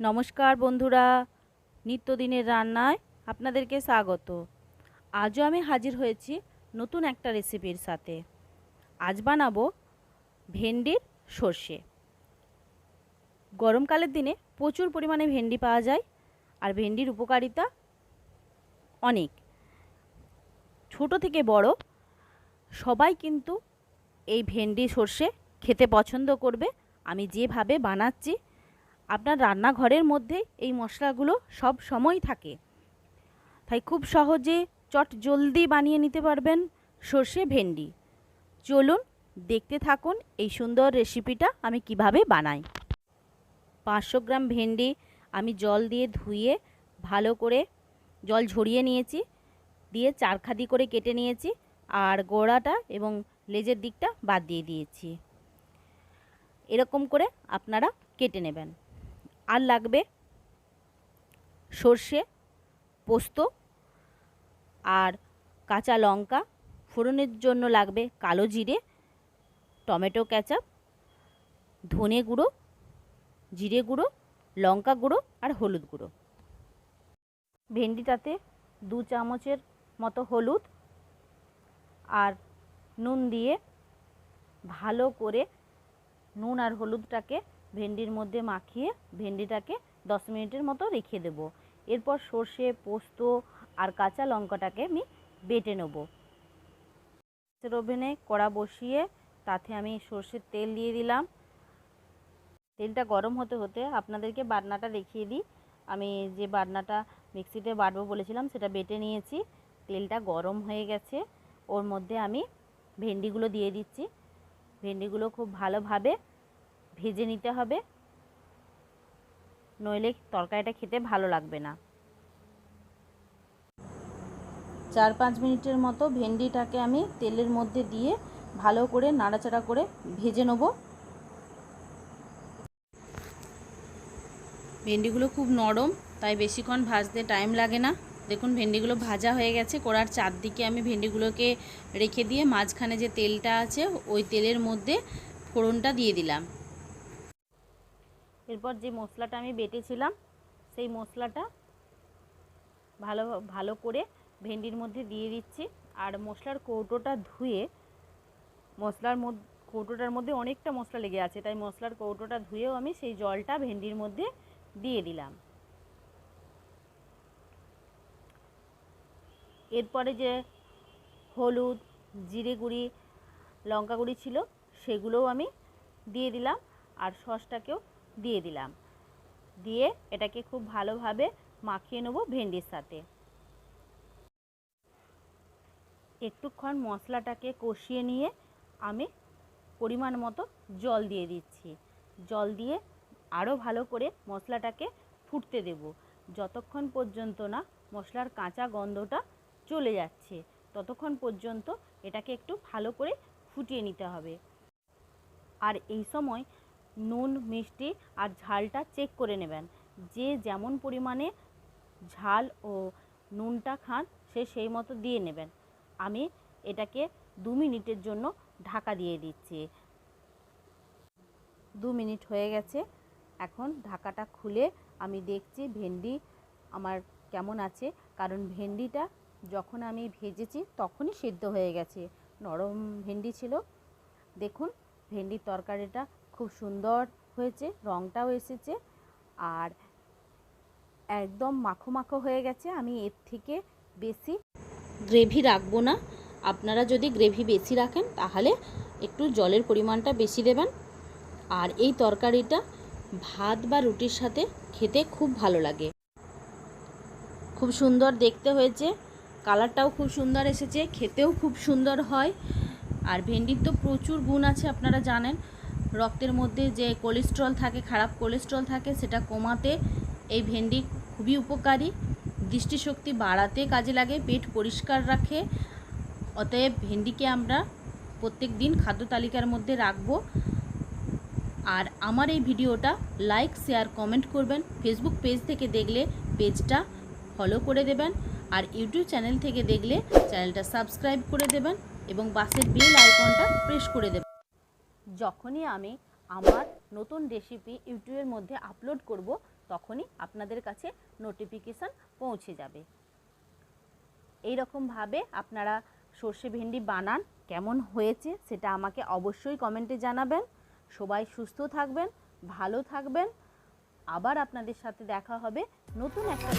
নমস্কার বন্ধুরা, নিত্যদিনের রান্নায় আপনাদেরকে স্বাগত। আজও আমি হাজির হয়েছি নতুন একটা রেসিপির সাথে। আজ বানাবো ভেন্ডির সর্ষে। গরমকালের দিনে প্রচুর পরিমাণে ভেন্ডি পাওয়া যায় আর ভেন্ডির উপকারিতা অনেক। ছোট থেকে বড় সবাই কিন্তু এই ভেন্ডি সর্ষে খেতে পছন্দ করবে। আমি যেভাবে বানাচ্ছি আপনার রান্নাঘরের মধ্যে এই মশলাগুলো সব সময় থাকে। তাই খুব সহজে চট জলদি বানিয়ে নিতে পারবেন সর্ষে ভেন্ডি। চলুন দেখতে থাকুন এই সুন্দর রেসিপিটা আমি কীভাবে বানাই। পাঁচশো গ্রাম ভেন্ডি আমি জল দিয়ে ধুয়ে ভালো করে জল ঝরিয়ে নিয়েছি, দিয়ে চারখাদি করে কেটে নিয়েছি আর গোড়াটা এবং লেজের দিকটা বাদ দিয়ে দিয়েছি। এরকম করে আপনারা কেটে নেবেন। আর লাগবে সর্ষে, পোস্ত আর কাঁচা লঙ্কা। ফোড়নের জন্য লাগবে কালো জিরে, টমেটো ক্যাচাপ ধনে গুঁড়ো, জিরে গুঁড়ো, লঙ্কা গুঁড়ো আর হলুদ গুঁড়ো। ভেন্ডিটাতে দু চামচের মতো হলুদ আর নুন দিয়ে ভালো করে নুন আর হলুদটাকে ভেন্ডির মধ্যে মাখিয়ে ভেন্ডিটাকে দশ মিনিটের মতো রেখে দেবো। এরপর সর্ষে, পোস্ত আর কাঁচা লঙ্কাটাকে আমি বেটে নেব। ওভেনে কড়া বসিয়ে তাতে আমি সর্ষের তেল দিয়ে দিলাম। তেলটা গরম হতে হতে আপনাদেরকে বাটনাটা দেখিয়ে দিই। আমি যে বাটনাটা মিক্সিতে বাটবো বলেছিলাম সেটা বেটে নিয়েছি। তেলটা গরম হয়ে গেছে। ওর মধ্যে আমি ভেন্ডিগুলো দিয়ে দিচ্ছি। ভেন্ডিগুলো খুব ভালোভাবে ভেজে নিতে হবে। নইলে তরকারিটা খেতে ভালো লাগবে না। চার পাঁচ মিনিটের মতো ভেন্ডিটাকে আমি তেলের মধ্যে দিয়ে ভালো করে নাড়াচাড়া করে ভেজে নেব। ভেন্ডিগুলো খুব নরম, তাই বেশিক্ষণ ভাজতে টাইম লাগে না। দেখুন, ভেন্ডিগুলো ভাজা হয়ে গেছে। কড়ার চারদিকে আমি ভেন্ডিগুলোকে রেখে দিয়ে মাঝখানে যে তেলটা আছে, ওই তেলের মধ্যে ফোড়নটা দিয়ে দিলাম। এরপর যে মশলাটা আমি বেটেছিলাম, সেই মশলাটা ভালো ভালো করে ভেন্ডির মধ্যে দিয়ে দিচ্ছি। আর মশলার কৌটোটা ধুয়ে, মশলার মধ্যে কৌটোটার মধ্যে অনেকটা মশলা লেগে আছে, তাই মশলার কৌটোটা ধুয়েও আমি সেই জলটা ভেন্ডির মধ্যে দিয়ে দিলাম। এরপরে যে হলুদ, জিরে গুঁড়ি, লঙ্কা গুঁড়ি ছিল, সেগুলোও আমি দিয়ে দিলাম। আর সসটাকেও দিয়ে দিলাম। দিয়ে এটাকে খুব ভালোভাবে মাখিয়ে নেব ভেন্ডির সাথে। একটুক্ষণ মশলাটাকে কষিয়ে নিয়ে আমি পরিমাণ মতো জল দিয়ে দিচ্ছি। জল দিয়ে আরও ভালো করে মশলাটাকে ফুটতে দেব। যতক্ষণ পর্যন্ত না মশলার কাঁচা গন্ধটা চলে যাচ্ছে, ততক্ষণ পর্যন্ত এটাকে একটু ভালো করে ফুটিয়ে নিতে হবে। আর এই সময় নুন, মিষ্টি আর ঝালটা চেক করে নেবেন। যে যেমন পরিমাণে ঝাল ও নুনটা খান, সে সেই মতো দিয়ে নেবেন। আমি এটাকে দু মিনিটের জন্য ঢাকা দিয়ে দিচ্ছি। দু মিনিট হয়ে গেছে। এখন ঢাকাটা খুলে আমি দেখছি ভেন্ডি আমার কেমন আছে। কারণ ভেন্ডিটা যখন আমি ভেজেছি তখনই সিদ্ধ হয়ে গেছে। নরম ভেন্ডি ছিল। দেখুন, ভেন্ডির তরকারিটা খুব সুন্দর হয়েছে রঙটাও এসেছে আর একদম মাখো মাখো হয়ে গেছে। আমি এর থেকে বেশি গ্রেভি রাখব না। আপনারা যদি গ্রেভি বেশি রাখেন তাহলে একটু জলের পরিমাণটা বেশি দেবেন। আর এই তরকারিটা ভাত বা রুটির সাথে খেতে খুব ভালো লাগে। খুব সুন্দর দেখতে হয়েছে। কালারটাও খুব সুন্দর এসেছে, খেতেও খুব সুন্দর হয়। আর ভেন্ডির তো প্রচুর গুণ আছে, আপনারা জানেন। রক্তের মধ্যে যে কোলেস্ট্রল থাকে, খারাপ কোলেস্ট্রল থাকে, সেটা কমাতে এই ভেন্ডি খুবই উপকারী। দৃষ্টিশক্তি বাড়াতে কাজে লাগে, পেট পরিষ্কার রাখে। অতএব ভেন্ডিকে আমরা প্রত্যেক দিন খাদ্য তালিকার মধ্যে রাখব। আর আমার এই ভিডিওটা লাইক শেয়ার কমেন্ট করবেন। ফেসবুক পেজ থেকে দেখলে পেজটা ফলো করে দেবেন। আর ইউটিউব চ্যানেল থেকে দেখলে চ্যানেলটা সাবস্ক্রাইব করে দেবেন। এবং বাসের বেল আইকনটা প্রেস করে দেবেন। যখনই আমি আমার নতুন রেসিপি ইউটিউবের মধ্যে আপলোড করব, তখনই আপনাদের কাছে নোটিফিকেশান পৌঁছে যাবে। এই রকমভাবে আপনারা সর্ষে ভেন্ডি বানান, কেমন হয়েছে সেটা আমাকে অবশ্যই কমেন্টে জানাবেন। সবাই সুস্থ থাকবেন, ভালো থাকবেন। আবার আপনাদের সাথে দেখা হবে নতুন একটা